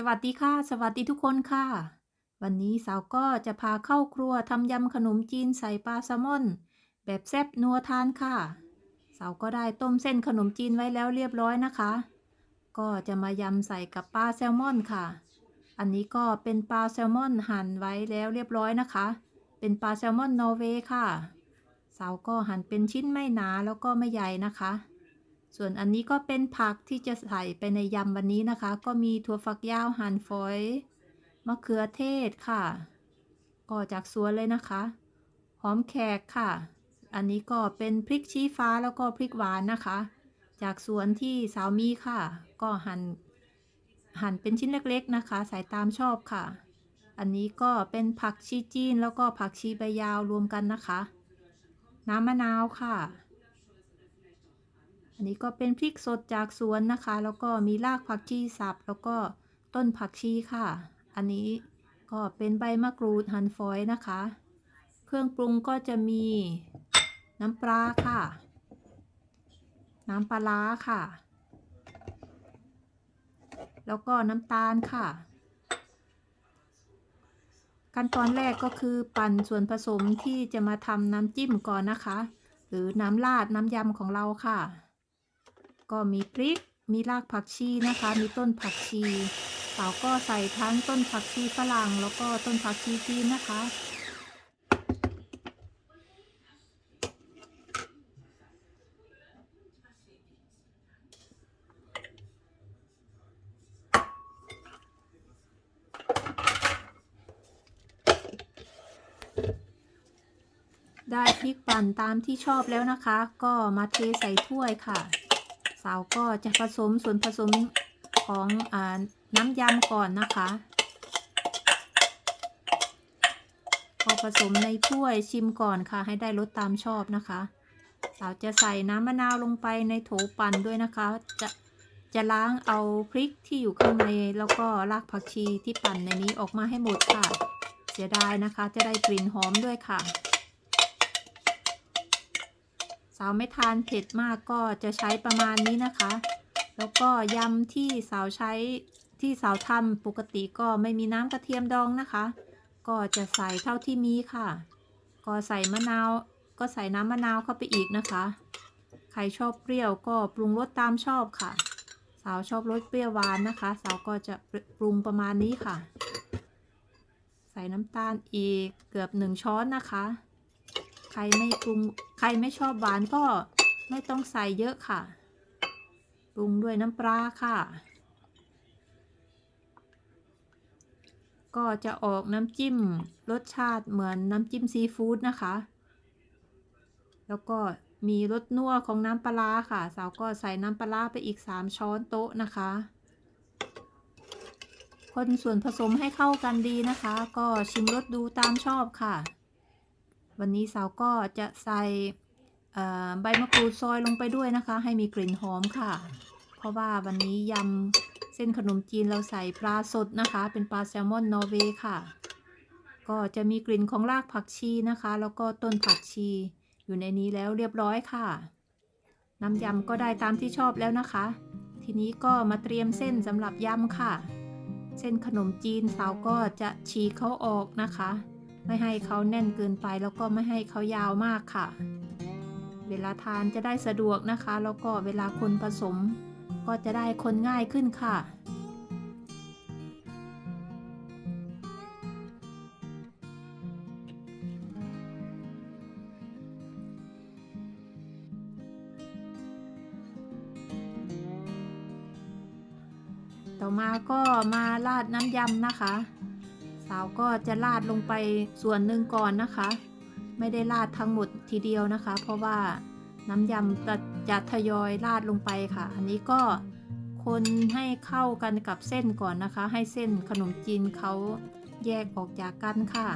สวัสดีค่ะ สวัสดีทุกคนค่ะ วันนี้สาวก็จะพาเข้าครัวทำยำขนมจีนใส่ปลาแซลมอน แบบแซ่บนัวทานค่ะ สาวก็ได้ต้มเส้นขนมจีนไว้แล้วเรียบร้อยนะคะ ก็จะมายำใส่กับปลาแซลมอนค่ะ อันนี้ก็เป็นปลาแซลมอนหั่นไว้แล้วเรียบร้อยนะคะ เป็นปลาแซลมอนนอร์เวย์ค่ะ สาวก็หั่นเป็นชิ้นไม่หนาแล้วก็ไม่ใหญ่นะคะ ส่วนอันนี้ก็เป็นผักที่จะใส่ไปในยำวันนี้นะคะ ก็มีถั่วฝักยาวหั่นฝอยมะเขือเทศค่ะ ก็จากสวนเลยนะคะ หอมแขกค่ะ อันนี้ก็เป็นพริกชี้ฟ้าแล้วก็พริกหวานนะคะ จากสวนที่สาวมีค่ะ ก็หั่นหั่นเป็นชิ้นเล็กๆนะคะ ใส่ตามชอบค่ะ อันนี้ก็เป็นผักชีจีนแล้วก็ผักชีใบยาวรวมกันนะคะ น้ำมะนาวค่ะ อันนี้ก็เป็นพริกสดจากสวนนะคะ แล้วก็มีรากผักชีสับ แล้วก็ต้นผักชีค่ะ อันนี้ก็เป็นใบมะกรูดหั่นฝอยนะคะ เครื่องปรุงก็จะมีน้ำปลาค่ะ น้ำปลาร้าค่ะ แล้วก็น้ำตาลค่ะ ขั้นตอนแรกก็คือปั่นส่วนผสมที่จะมาทำน้ำจิ้มก่อนนะคะ หรือน้ำราดน้ำยำของเราค่ะ ก็มีพริก มีรากผักชีนะคะ มีต้นผักชีสาวก็ใส่ทั้งต้นผักชีฝรั่งแล้วก็ต้นผักชีจีนนะคะ ได้พริกปั่นตามที่ชอบแล้วนะคะ ก็มาเทใส่ถ้วยค่ะาวก็จะผสมส่วนผสมของอน้ำยำก่อนนะคะ พอผสมในถ้วยชิมก่อนค่ะ ให้ได้รสตามชอบนะคะสาวจะใส่น้ำมะนาวลงไปในโถปั่นด้วยนะคะ จะจะล้างเอาพริกที่อยู่ข้างในแล้วก็รากผักชีที่ปั่นในนี้ออกมาให้หมดค่ะ เสียดายนะคะ จะได้กลิ่นหอมด้วยค่ะ สาวไม่ทานเผ็ดมากก็จะใช้ประมาณนี้นะคะ แล้วก็ยำที่สาวใช้ที่สาวทำปกติก็ไม่มีน้ำกระเทียมดองนะคะ ก็จะใส่เท่าที่มีค่ะ ก็ใส่มะนาว ก็ใส่น้ำมะนาวเข้าไปอีกนะคะ ใครชอบเปรี้ยวก็ปรุงรสตามชอบค่ะ สาวชอบรสเปรี้ยวหวานนะคะ สาวก็จะปรุงประมาณนี้ค่ะ ใส่น้ำตาลอีกเกือบหนึ่งช้อนนะคะ รไม่ปรุงใครไม่ชอบหวานก็ไม่ต้องใส่เยอะค่ะ ปรุงด้วยน้ำปลาค่ะ ก็จะออกน้ำจิ้มรสชาติเหมือนน้ำจิ้มซีฟู้ดนะคะ แล้วก็มีรสนัวของน้ำปลาค่ะ สาวก็ใส่น้ำปลาไปอีก 3 ช้อนโต๊ะนะคะ คนส่วนผสมให้เข้ากันดีนะคะ ก็ชิมรสดูตามชอบค่ะ วันนี้สาวก็จะใส่ใบมะกรูดซอยลงไปด้วยนะคะ ให้มีกลิ่นหอมค่ะ เพราะว่าวันนี้ยำเส้นขนมจีนเราใส่ปลาสดนะคะ เป็นปลาแซลมอนนอร์เวย์ค่ะ ก็จะมีกลิ่นของรากผักชีนะคะ แล้วก็ต้นผักชีอยู่ในนี้แล้วเรียบร้อยค่ะ น้ำยำก็ได้ตามที่ชอบแล้วนะคะ ทีนี้ก็มาเตรียมเส้นสำหรับยำค่ะ เส้นขนมจีนสาวก็จะฉีกเขาออกนะคะ ไม่ให้เขาแน่นเกินไปแล้วก็ไม่ให้เขายาวมากค่ะ เวลาทานจะได้สะดวกนะคะ แล้วก็เวลาคนผสม ก็จะได้คนง่ายขึ้นค่ะต่อมาก็มาราดน้ำยำนะคะ สาวก็จะราดลงไปส่วนหนึ่งก่อนนะคะ ไม่ได้ราดทั้งหมดทีเดียวนะคะ เพราะว่าน้ำยำจะจะทยอยราดลงไปค่ะ อันนี้ก็คนให้เข้ากันกับเส้นก่อนนะคะ ให้เส้นขนมจีนเขาแยกออกจากกันค่ะ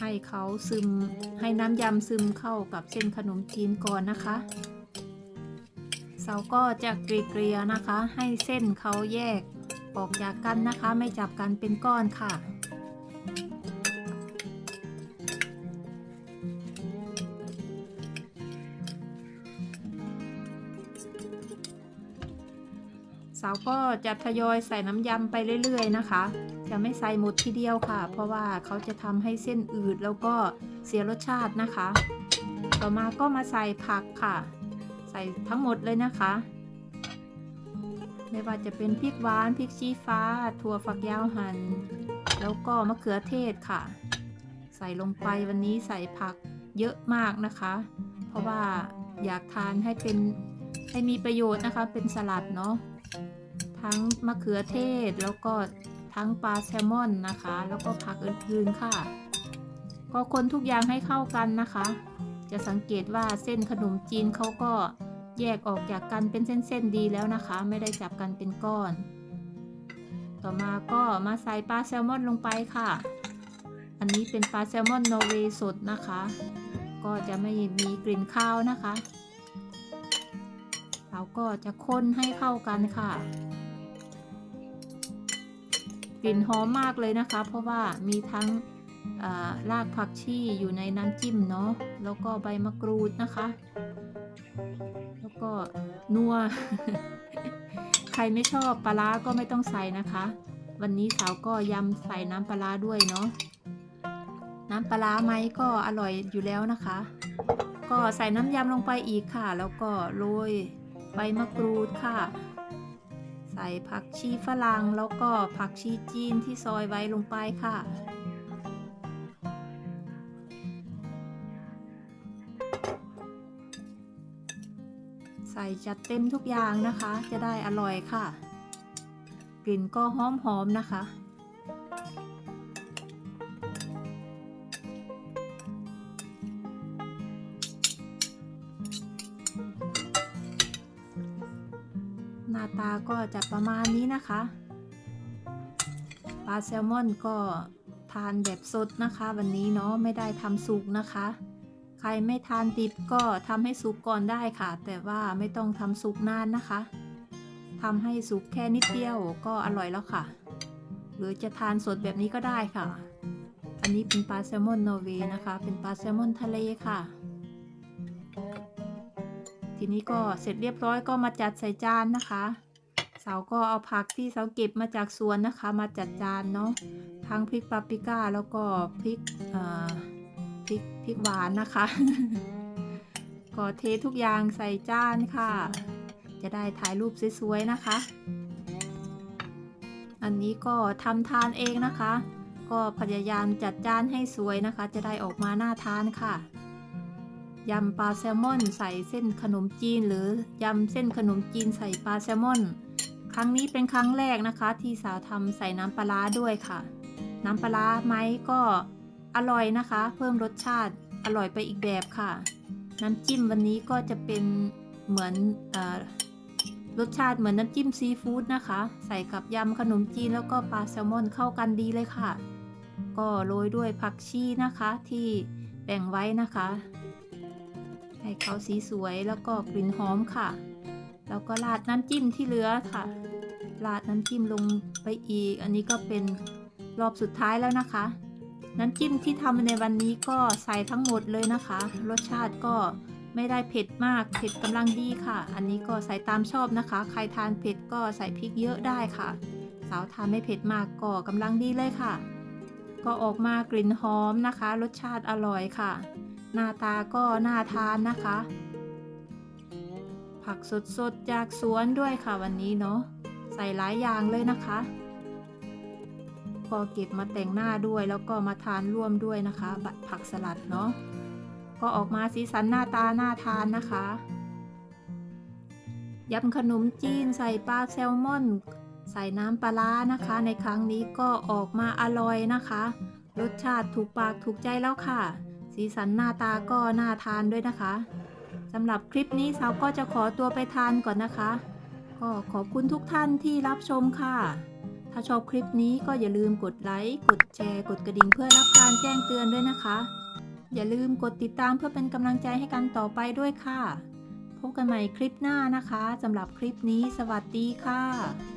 ให้เขาซึมให้น้ำยำซึมเข้ากับเส้นขนมจีนก่อนนะคะเสาก็จะเกลี่ยนะคะ ให้เส้นเขาแยก ออกจากกันนะคะ ไม่จับกันเป็นก้อนค่ะ สาวก็จะทยอยใส่น้ำยำไปเรื่อยๆนะคะ จะไม่ใส่หมดทีเดียวค่ะ เพราะว่าเขาจะทำให้เส้นอืดแล้วก็เสียรสชาตินะคะ ต่อมาก็มาใส่ผักค่ะ ใส่ทั้งหมดเลยนะคะ ไม่ว่าจะเป็นพริกหวานพริกชี้ฟ้า ถั่วฝักยาวหัน่นแล้วก็มะเขือเทศค่ะ ใส่ลงไปวันนี้ใส่ผักเยอะมากนะคะ เพราะว่าอยากทานให้เป็นให้มีประโยชน์นะคะเป็นสลัดเนาะทั้งมะเขือเทศแล้วก็ทั้งปลาแซลมอนนะคะ แล้วก็ผักอื่นๆค่ะ ก็คนทุกอย่างให้เข้ากันนะคะ จะสังเกตว่าเส้นขนมจีนเขาก็ แยกออกจากกันเป็นเส้นๆดีแล้วนะคะ ไม่ได้จับกันเป็นก้อน ต่อมาก็มาใส่ปลาแซลมอนลงไปค่ะ อันนี้เป็นปลาแซลมอนนอร์เวย์สดนะคะ ก็จะไม่มีกลิ่นคาวนะคะเราก็จะคน ให้เข้ากันค่ะ กลิ่นหอมมากเลยนะคะ เพราะว่ามีทั้ง รากผักชีอยู่ในน้ำจิ้มเนาะ แล้วก็ใบมะกรูดนะคะ แล้วก็นัว ใครไม่ชอบปลาร้าก็ไม่ต้องใส่นะคะ วันนี้สาวก็ยำใส่น้ำปลาร้าด้วยเนาะ น้ำปลาร้าไหมก็อร่อยอยู่แล้วนะคะ ก็ใส่น้ำยำลงไปอีกค่ะ แล้วก็โรยใบมะกรูดค่ะ ใส่ผักชีฝรั่งแล้วก็ผักชีจีนที่ซอยไว้ลงไปค่ะ ใส่จัดเต็มทุกอย่างนะคะ จะได้อร่อยค่ะ กลิ่นก็หอมๆนะคะ หน้าตาก็จะประมาณนี้นะคะปลาแซลมอนก็ทานแบบสดนะคะ วันนี้เนาะไม่ได้ทำสุกนะคะ ใครไม่ทานดิบก็ทำให้สุกก่อนได้ค่ะ แต่ว่าไม่ต้องทำสุกนานนะคะทำให้สุกแค่นิดเดียวก็อร่อยแล้วค่ะ หรือจะทานสดแบบนี้ก็ได้ค่ะ อันนี้เป็นปลาแซลมอนนอร์เวย์นะคะ เป็นปลาแซลมอนทะเลค่ะ ทีนี้ก็เสร็จเรียบร้อยก็มาจัดใส่จานนะคะเสาก็เอาผักที่เสาเก็บมาจากสวนนะคะ มาจัดจานเนาะทั้งพริกปาปริก้าแล้วก็พริกอ่อ พริกพริกหวานนะคะ ก็เททุกอย่างใส่จานค่ะ จะได้ถ่ายรูปสวยๆนะคะ อันนี้ก็ทำทานเองนะคะ ก็พยายามจัดจานให้สวยนะคะ จะได้ออกมาน่าทานค่ะยำปลาแซลมอนใส่เส้นขนมจีน หรือยำเส้นขนมจีนใส่ปลาแซลมอน ครั้งนี้เป็นครั้งแรกนะคะ ที่สาวทำใส่น้ำปลาด้วยค่ะ น้ำปลาไหมก็ อร่อยนะคะ เพิ่มรสชาติอร่อยไปอีกแบบค่ะ น้ำจิ้มวันนี้ก็จะเป็นเหมือนอรสชาติเหมือนน้ำจิ้มซีฟู้ดนะคะ ใส่กับยำขนมจีนแล้วก็ปลาแซลมอนเข้ากันดีเลยค่ะ ก็โรยด้วยผักชีนะคะที่แบ่งไว้นะคะ ให้เขาสีสวยแล้วก็กลิ่นหอมค่ะ แล้วก็ราดน้ำจิ้มที่เหลือค่ะราดน้ำจิ้มลงไปอีก อันนี้ก็เป็นรอบสุดท้ายแล้วนะคะ น้ำจิ้มที่ทำในวันนี้ก็ใส่ทั้งหมดเลยนะคะ รสชาติก็ไม่ได้เผ็ดมาก เผ็ดกำลังดีค่ะ อันนี้ก็ใส่ตามชอบนะคะ ใครทานเผ็ดก็ใส่พริกเยอะได้ค่ะ สาวทานไม่เผ็ดมากก็กำลังดีเลยค่ะ ก็ออกมากลิ่นหอมนะคะ รสชาติอร่อยค่ะ หน้าตาก็น่าทานนะคะ ผักสดๆจากสวนด้วยค่ะวันนี้เนาะ ใส่หลายอย่างเลยนะคะ ก็เก็บมาแต่งหน้าด้วย แล้วก็มาทานร่วมด้วยนะคะบัดผักสลัดเนาะก็ออกมาสีสันหน้าตาน่าทานนะคะยำขนมจีนใส่ปลาแซลมอน ใส่น้ำปลาร้านะคะ ในครั้งนี้ก็ออกมาอร่อยนะคะ รสชาติถูกปากถูกใจแล้วค่ะ สีสันหน้าตาก็น่าทานด้วยนะคะสำหรับคลิปนี้สาวก็จะขอตัวไปทานก่อนนะคะ ก็ขอบคุณทุกท่านที่รับชมค่ะ ถ้าชอบคลิปนี้ก็อย่าลืมกดไลค์ กดแชร์ กดกระดิ่งเพื่อรับการแจ้งเตือนด้วยนะคะ อย่าลืมกดติดตามเพื่อเป็นกำลังใจให้กันต่อไปด้วยค่ะ พบกันใหม่คลิปหน้านะคะสำหรับคลิปนี้ สวัสดีค่ะ